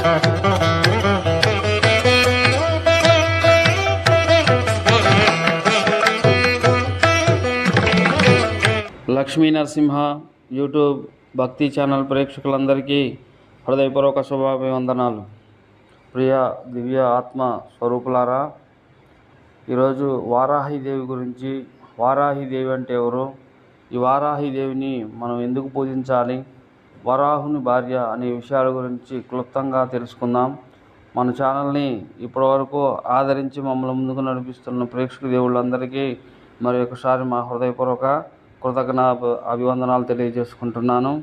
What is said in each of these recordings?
Lakshmi Narasimha YouTube భక్తి channel ప్రేక్షకులందరికీ హృదయపూర్వక శుభాభివందనాలు. ప్రియ దివ్య ఆత్మ స్వరూపులారా ఈరోజు వారాహిదేవి గురించి వారాహిదేవి అంటే ఎవరు? ఈ వారాహిదేవిని మనం ఎందుకు పూజించాలి? వరాహుని భార్య అనే విషయాల గురించి క్లుప్తంగా తెలుసుకుందాం. మన ఛానల్ని ఇప్పటివరకు ఆదరించి మమ్మల్ని ముందుకు నడిపిస్తున్న ప్రేక్షక దేవుళ్ళందరికీ మరి ఒకసారి మా హృదయపూర్వక కృతజ్ఞ అభివందనాలు తెలియజేసుకుంటున్నాను.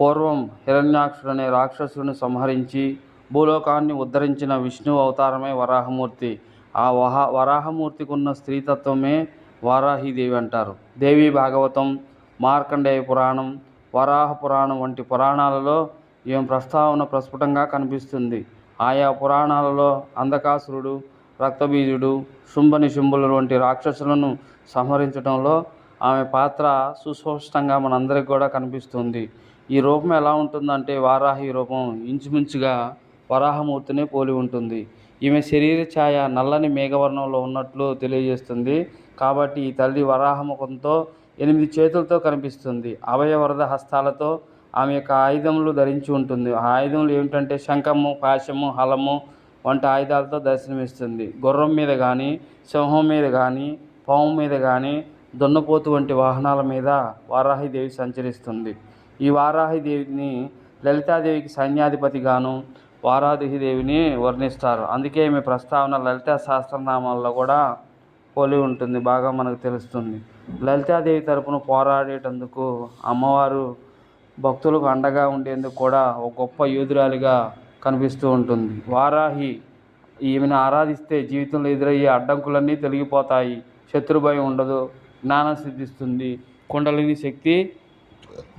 పూర్వం హిరణ్యాక్షుడు అనే రాక్షసుని సంహరించి భూలోకాన్ని ఉద్ధరించిన విష్ణు అవతారమే వరాహమూర్తి. ఆ వహ వరాహమూర్తికి ఉన్న స్త్రీతత్వమే వారాహిదేవి అంటారు. దేవి భాగవతం మార్కండేయ పురాణం వరాహ పురాణం వంటి పురాణాలలో ఈమె ప్రస్తావన ప్రస్ఫుటంగా కనిపిస్తుంది? ఆయా పురాణాలలో అంధకాసురుడు రక్తబీజుడు శుంభని నిశుంభులు వంటి రాక్షసులను సంహరించడంలో ఆమె పాత్ర సుస్పష్టంగా మనందరికి కూడా కనిపిస్తుంది. ఈ రూపం ఎలా ఉంటుందంటే వారాహి రూపం ఇంచుమించుగా వరాహమూర్తిని పోలి ఉంటుంది. ఈమె శరీర ఛాయ నల్లని మేఘవర్ణంలో ఉన్నట్లు తెలియజేస్తుంది. కాబట్టి ఈ తల్లి వరాహముఖంతో ఎనిమిది చేతులతో కనిపిస్తుంది. అవయవరద హస్తాలతో ఆమె యొక్క ఆయుధములు ధరించి ఉంటుంది. ఆ ఆయుధములు ఏమిటంటే శంఖము పాశము హలము వంటి ఆయుధాలతో దర్శనమిస్తుంది. గుర్రం మీద కానీ సింహం మీద కానీ పాము మీద కానీ దున్నపోతు వంటి వాహనాల మీద వారాహిదేవి సంచరిస్తుంది. ఈ వారాహిదేవిని లలితాదేవికి సైన్యాధిపతిగాను వారాహిదేవిని వర్ణిస్తారు. అందుకే ఈమె ప్రస్తావన లలితా సహస్రనామాల్లో కూడా పోలి ఉంటుంది. బాగా మనకు తెలుస్తుంది. లలితాదేవి తరపున పోరాడేటందుకు అమ్మవారు భక్తులకు అండగా ఉండేందుకు కూడా ఒక గొప్ప యోధురాలిగా కనిపిస్తూ ఉంటుంది. వారాహి ఈమెను ఆరాధిస్తే జీవితంలో ఎదురయ్యే అడ్డంకులన్నీ తొలగిపోతాయి. శత్రుభయం ఉండదు. జ్ఞానం సిద్ధిస్తుంది. కుండలిని శక్తి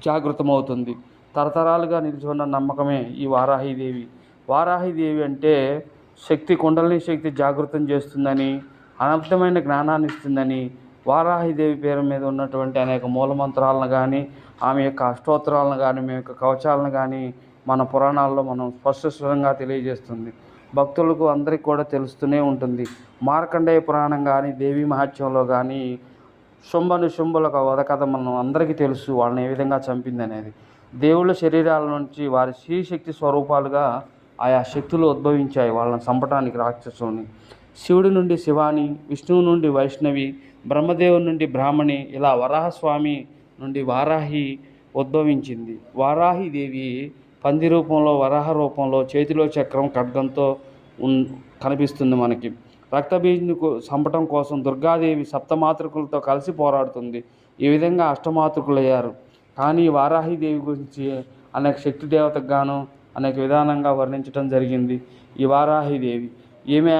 జాగృతమవుతుంది. తరతరాలుగా నిలిచున్న నమ్మకమే ఈ వారాహిదేవి. వారాహిదేవి అంటే శక్తి కుండలిని శక్తి జాగృతం చేస్తుందని అనంతమైన జ్ఞానాన్ని ఇస్తుందని వారాహిదేవి పేరు మీద ఉన్నటువంటి అనేక మూలమంత్రాలను కానీ ఆమె యొక్క అష్టోత్తరాలను కానీ మీ యొక్క కవచాలను కానీ మన పురాణాల్లో మనం స్పష్టంగా తెలియజేస్తుంది. భక్తులకు అందరికీ కూడా తెలుస్తూనే ఉంటుంది. మార్కండేయ పురాణం కానీ దేవి మహత్యంలో కానీ శుంభను శుంభుల వధ కథ మనం అందరికీ తెలుసు వాళ్ళని ఏ విధంగా చంపింది అనేది దేవుళ్ళ శరీరాల నుంచి వారి శ్రీశక్తి స్వరూపాలుగా ఆయా శక్తులు ఉద్భవించాయి వాళ్ళని చంపటానికి రాక్షసుని శివుడి నుండి శివాని విష్ణువు నుండి వైష్ణవి బ్రహ్మదేవుని నుండి బ్రాహ్మణి ఇలా వరాహస్వామి నుండి వారాహి ఉద్భవించింది. వారాహి దేవి పంది రూపంలో వరాహ రూపంలో చేతిలో చక్రం ఖడ్గంతో ఉన్ కనిపిస్తుంది మనకి. రక్తబీజుని చంపటం కోసం దుర్గాదేవి సప్తమాతృకులతో కలిసి పోరాడుతుంది. ఈ విధంగా అష్టమాతృకులయ్యారు. కానీ వారాహిదేవి గురించి అనేక శక్తి దేవతకు గాను అనేక విధానంగా వర్ణించడం జరిగింది ఈ వారాహిదేవి ఈమె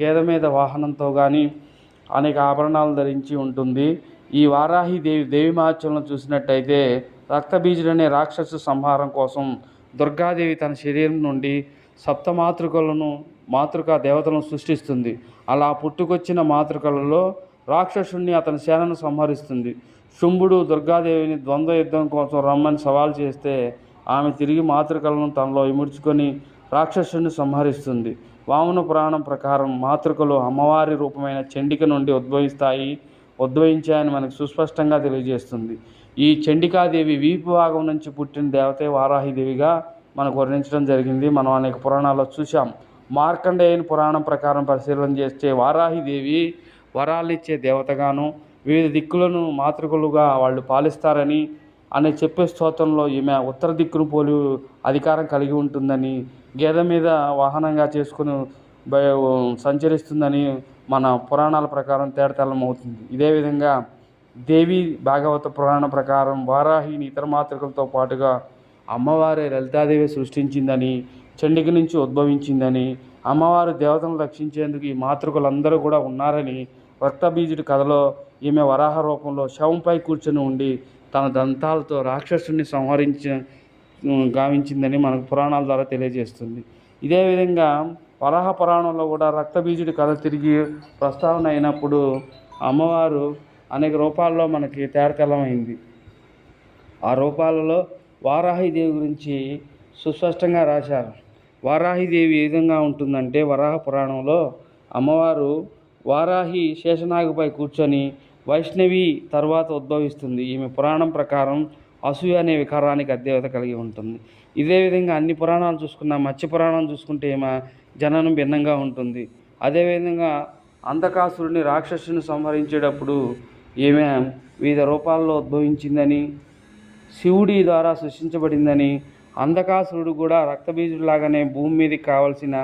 గేద మీద వాహనంతో కానీ అనేక ఆభరణాలు ధరించి ఉంటుంది. ఈ వారాహి దేవి దేవి మహత్యంలో చూసినట్టయితే రక్తబీజుడనే రాక్షసు సంహారం కోసం దుర్గాదేవి తన శరీరం నుండి సప్త మాతృకలను మాతృక దేవతలను సృష్టిస్తుంది. అలా పుట్టుకొచ్చిన మాతృకలలో రాక్షసుణ్ణి అతని సేనను సంహరిస్తుంది. శుంభుడు దుర్గాదేవిని ద్వంద్వ యుద్ధం కోసం రమ్మని సవాల్ చేస్తే ఆమె తిరిగి మాతృకలను తనలో ఇముడ్చుకొని రాక్షసుని సంహరిస్తుంది. వామన పురాణం ప్రకారం మాతృకలు అమ్మవారి రూపమైన చండిక నుండి ఉద్భవిస్తాయి ఉద్భవించాయని మనకు సుస్పష్టంగా తెలియజేస్తుంది. ఈ చండికాదేవి వీపు భాగం నుంచి పుట్టిన దేవతే వారాహిదేవిగా మనకు వర్ణించడం జరిగింది. మనం అనేక పురాణాల్లో చూసాం మార్కండేయుని పురాణం ప్రకారం పరిశీలన చేస్తే వారాహిదేవి వరాలిచ్చే దేవతగాను వివిధ దిక్కులను మాతృకలుగా వాళ్ళు పాలిస్తారని అని చెప్పే స్తోత్రంలో ఈమె ఉత్తర దిక్కును పోలి అధికారం కలిగి ఉంటుందని గేదె మీద వాహనంగా చేసుకుని సంచరిస్తుందని మన పురాణాల ప్రకారం తేడతలం అవుతుంది ఇదే విధంగా దేవి భాగవత పురాణ ప్రకారం వారాహిని ఇతర మాతృకలతో పాటుగా అమ్మవారే లలితాదేవి సృష్టించిందని చండిక నుంచి ఉద్భవించిందని అమ్మవారు దేవతను రక్షించేందుకు ఈ మాతృకులందరూ కూడా ఉన్నారని రక్తబీజుడి కథలో ఈమె వరాహ రూపంలో శవంపై కూర్చొని ఉండి తన దంతాలతో రాక్షసుని సంహరించ గావించిందని మనకు పురాణాల ద్వారా తెలియజేస్తుంది. ఇదే విధంగా వరాహ పురాణంలో కూడా రక్తబీజుడి కథ తిరిగి ప్రస్తావన అయినప్పుడు అమ్మవారు అనేక రూపాల్లో మనకి తేటతెల్లమైంది ఆ రూపాలలో వారాహిదేవి గురించి సుస్పష్టంగా రాశారు. వారాహిదేవి ఏ విధంగా ఉంటుందంటే వరాహ పురాణంలో అమ్మవారు వారాహి శేషనాగుపై కూర్చొని వైష్ణవి తర్వాత ఉద్భవిస్తుంది. ఈమె పురాణం ప్రకారం అసూయ అనే వికారానికి అధ్యవత కలిగి ఉంటుంది. ఇదే విధంగా అన్ని పురాణాలు చూసుకున్న మత్స్య పురాణం చూసుకుంటే ఈమె జననం భిన్నంగా ఉంటుంది. అదేవిధంగా అంధకాసురుని రాక్షసుని సంహరించేటప్పుడు ఈమె వివిధ రూపాల్లో ఉద్భవించిందని శివుడి ద్వారా సృష్టించబడిందని అంధకాసురుడు కూడా రక్తబీజుడిలాగానే భూమి మీదకి కావలసిన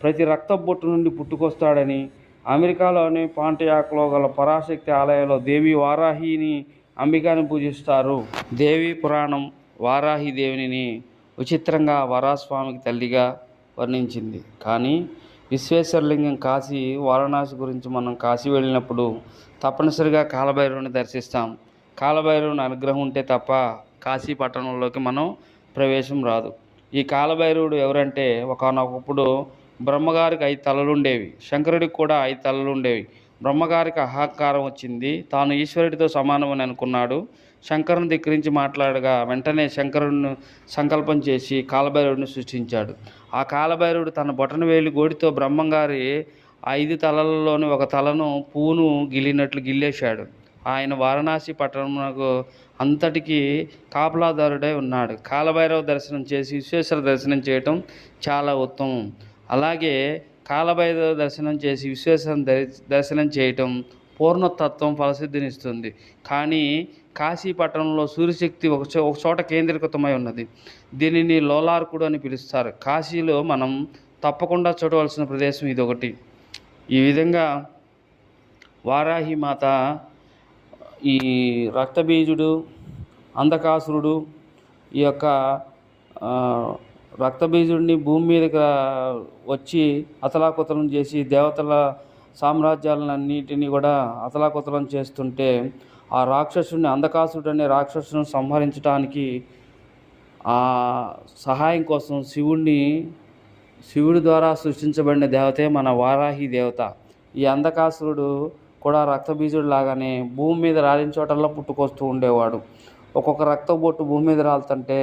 ప్రతి రక్త బొట్టు నుండి పుట్టుకొస్తాడని అమెరికాలోని పాంటియాక్లో గల పరాశక్తి ఆలయంలో దేవి వారాహిని అంబికాని పూజిస్తారు. దేవి పురాణం వారాహి దేవిని విచిత్రంగా వరాస్వామికి తల్లిగా వర్ణించింది. కానీ విశ్వేశ్వరలింగం కాశీ వారణాసి గురించి మనం కాశీ వెళ్ళినప్పుడు తప్పనిసరిగా కాలభైరవుని దర్శిస్తాం. కాలభైరవుని అనుగ్రహం ఉంటే తప్ప కాశీ పట్టణంలోకి మనం ప్రవేశం రాదు. ఈ కాలభైరవుడు ఎవరంటే ఒకనొకప్పుడు బ్రహ్మగారికి ఐదు తలలుండేవి. శంకరుడికి కూడా ఐదు తలలుండేవి. బ్రహ్మగారికి అహంకారం వచ్చింది. తాను ఈశ్వరుడితో సమానమని అనుకున్నాడు. శంకరుని ధిక్కరించి మాట్లాడగా వెంటనే శంకరుడిని సంకల్పం చేసి కాలభైరవుడిని సృష్టించాడు. ఆ కాలభైరవుడు తన బొటన వేలి గోడితో బ్రహ్మంగారి ఐదు తలలలోని ఒక తలను పూను గిల్లినట్లు గిల్లేశాడు. ఆయన వారణాసి పట్టణమునకు అంతటికి కాపలాదారుడై ఉన్నాడు. కాలభైరవ దర్శనం చేసి విశ్వేశ్వర దర్శనం చేయటం చాలా ఉత్తమం. అలాగే కాలభైరవ దర్శనం చేసి విశ్వేశ్వరం దర్శనం చేయటం పూర్ణతత్వం ఫలసిద్ధినిస్తుంది. కానీ కాశీపట్టణంలో సూర్యశక్తి ఒక చో ఒక చోట కేంద్రీకృతమై ఉన్నది. దీనిని లోలార్కుడు అని పిలుస్తారు. కాశీలో మనం తప్పకుండా చూడవలసిన ప్రదేశం ఇది ఒకటి ఈ విధంగా వారాహి మాత ఈ రక్తబీజుడు అంధకాసురుడు ఈ యొక్క రక్తబీజుడిని భూమి మీదకి వచ్చి అతలాకుతలం చేసి దేవతల సామ్రాజ్యాలన్నిటినీ కూడా అతలాకుతలం చేస్తుంటే ఆ రాక్షసుడిని అంధకాసుడు అనే రాక్షసుని సంహరించడానికి ఆ సహాయం కోసం శివుణ్ణి శివుడి ద్వారా సృష్టించబడిన దేవతే మన వారాహి దేవత. ఈ అంధకాసురుడు కూడా రక్తబీజుడు లాగానే భూమి మీద రాలిన చోటల్లో పుట్టుకొస్తూ ఉండేవాడు. ఒక్కొక్క రక్తబొట్టు భూమి మీద రాలుతుంటే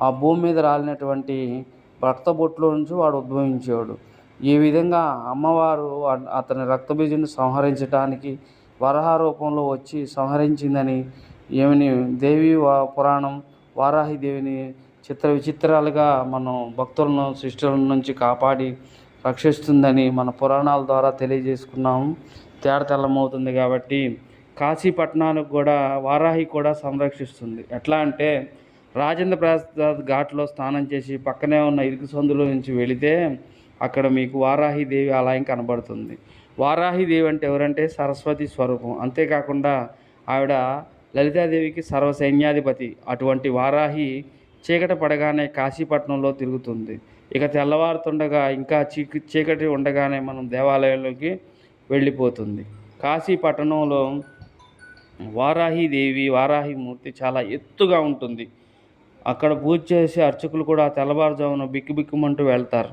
ఆ భూమి మీద రాలినటువంటి రక్త బొట్టులో నుంచి వాడు ఉద్భవించేవాడు. ఈ విధంగా అమ్మవారు అతని రక్తబీజుని సంహరించడానికి వరహ రూపంలో వచ్చి సంహరించిందని ఏమని దేవి పురాణం వారాహి దేవిని చిత్ర విచిత్రాలుగా మనం భక్తులను సృష్టిల నుంచి కాపాడి రక్షిస్తుందని మన పురాణాల ద్వారా తెలియజేసుకున్నాము. తేడా తెల్లమవుతుంది కాబట్టి కాశీపట్నానికి కూడా వారాహి కూడా సంరక్షిస్తుంది. ఎట్లా అంటే రాజేంద్ర ప్రసాద్ ఘాట్లో స్నానం చేసి పక్కనే ఉన్న ఇరుకు సందులో నుంచి వెళితే అక్కడ మీకు వారాహి దేవి ఆలయం కనబడుతుంది. వారాహి దేవి అంటే ఎవరంటే సరస్వతి స్వరూపం. అంతేకాకుండా ఆవిడ లలితాదేవికి సర్వసైన్యాధిపతి. అటువంటి వారాహి చీకటి పడగానే కాశీపట్నంలో తిరుగుతుంది. ఇక తెల్లవారుతుండగా ఇంకా చీక చీకటి ఉండగానే మనం దేవాలయంలోకి వెళ్ళిపోతుంది. కాశీపట్టణంలో వారాహిదేవి వారాహి దేవి వారాహి మూర్తి చాలా ఎత్తుగా ఉంటుంది. అక్కడ పూజ చేసే అర్చకులు కూడా తెల్లవారుజామున బిక్కుబిక్కుమంటూ వెళ్తారు.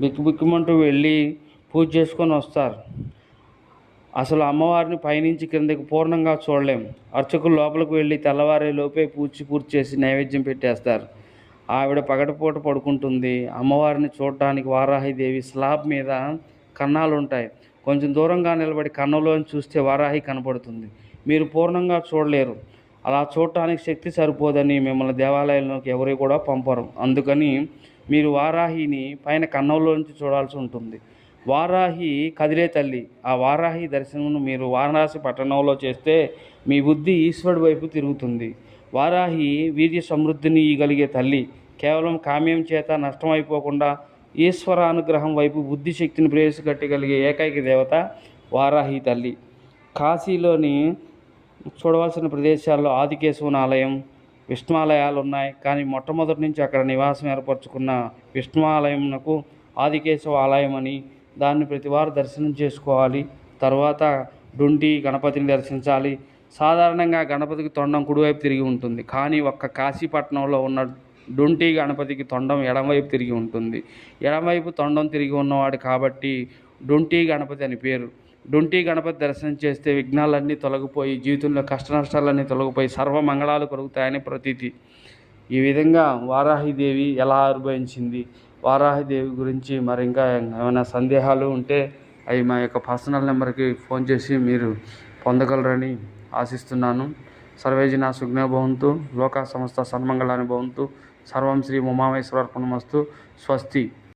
బిక్కుబిక్కుమంటూ వెళ్ళి పూజ చేసుకొని వస్తారు. అసలు అమ్మవారిని పైనుంచి కిందకి పూర్ణంగా చూడలేం. అర్చకులు లోపలికి వెళ్ళి తెల్లవారే లోపే పూచి పూర్తి చేసి నైవేద్యం పెట్టేస్తారు. ఆవిడ పగటిపూట పడుకుంటుంది. అమ్మవారిని చూడటానికి వారాహిదేవి స్లాబ్ మీద కన్నాలు ఉంటాయి కొంచెం దూరంగా నిలబడి కన్నులోని చూస్తే వారాహి కనపడుతుంది. మీరు పూర్ణంగా చూడలేరు. అలా చూడటానికి శక్తి సరిపోదని మిమ్మల్ని దేవాలయంలోకి ఎవరు కూడా పంపరు. అందుకని మీరు వారాహిని పైన కన్నంలోంచి చూడాల్సి ఉంటుంది. వారాహి కదిలే తల్లి ఆ వారాహి దర్శనమును మీరు వారణాసి పట్టణంలో చేస్తే మీ బుద్ధి ఈశ్వరుడి వైపు తిరుగుతుంది. వారాహి వీర్య సమృద్ధిని ఇగలిగే తల్లి కేవలం కామ్యం చేత నష్టమైపోకుండా ఈశ్వర అనుగ్రహం వైపు బుద్ధి శక్తిని ప్రవేశపెట్టగలిగే ఏకైక దేవత వారాహి తల్లి. కాశీలోని చూడవలసిన ప్రదేశాల్లో ఆదికేశవుని ఆలయం విష్ణువాలయాలు ఉన్నాయి కానీ మొట్టమొదటి నుంచి అక్కడ నివాసం ఏర్పరచుకున్న విష్ణువాలయంకు ఆదికేశవ ఆలయం అని దాన్ని ప్రతివారు దర్శనం చేసుకోవాలి. తర్వాత డుంటి గణపతిని దర్శించాలి. సాధారణంగా గణపతికి తొండం కుడివైపు తిరిగి ఉంటుంది. కానీ ఒక్క కాశీపట్నంలో ఉన్న డుంటి గణపతికి తొండం ఎడమవైపు తిరిగి ఉంటుంది. ఎడమవైపు తొండం తిరిగి ఉన్నవాడు కాబట్టి డుంటి గణపతి అని పేరు. డుంటి గణపతి దర్శనం చేస్తే విఘ్నాలన్నీ తొలగిపోయి జీవితంలో కష్ట నష్టాలన్నీ తొలగిపోయి సర్వమంగళాలు కలుగుతాయని ప్రతీతి. ఈ విధంగా వారాహిదేవి ఎలా ఆవిర్భవించింది వారాహిదేవి గురించి మరి ఇంకా ఏమైనా సందేహాలు ఉంటే అవి మా యొక్క పర్సనల్ నెంబర్కి ఫోన్ చేసి మీరు పొందగలరని ఆశిస్తున్నాను. సర్వేజన సుజ్ఞ భవంతు లోక సంస్థ సన్మంగళాన్ని భవంతు సర్వం శ్రీ ఉమామేశ్వరార్పణమస్తు స్వస్తి.